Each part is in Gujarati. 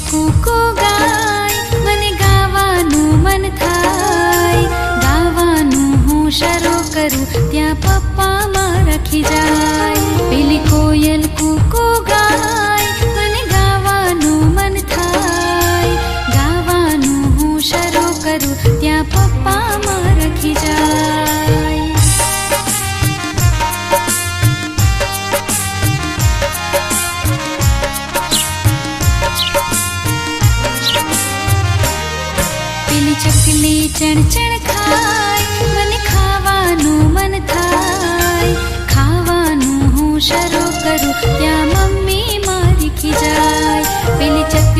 કૂકો ગાય મને ગાવાનું મન થાય ગાવાનું હું શરૂ કરું ત્યાં પપ્પા માં રખી જાય પેલી કોયલ કૂકો ગાય મીઠી ચણચણ ખાય, મને ખાવાનું મન થાય. ખાવાનું હું શરૂ કરું, ત્યાં મમ્મી મારી ખીજાય. પેલી ચક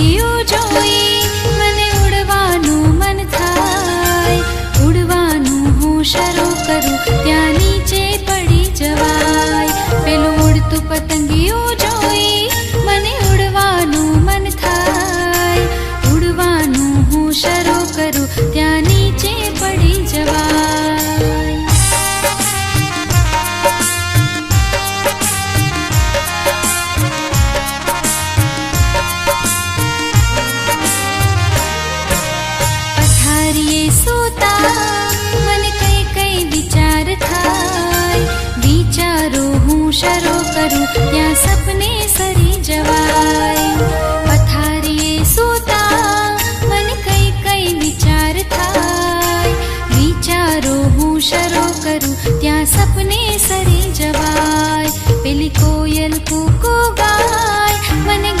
you jo શરૂ કરું ત્યાં સપને સરી જવાય પથારીએ સોતા મન કઈ કઈ વિચાર થાય વિચારો હું શરૂ કરું ત્યાં સપને સરી જવાય પેલી કોયલ કુકો ગાય મને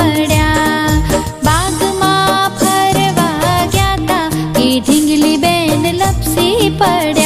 પડ્યા. બાગમાં ફરવા ગયા તા. એ ઢીંગલી બેન લપસી પડ્યા.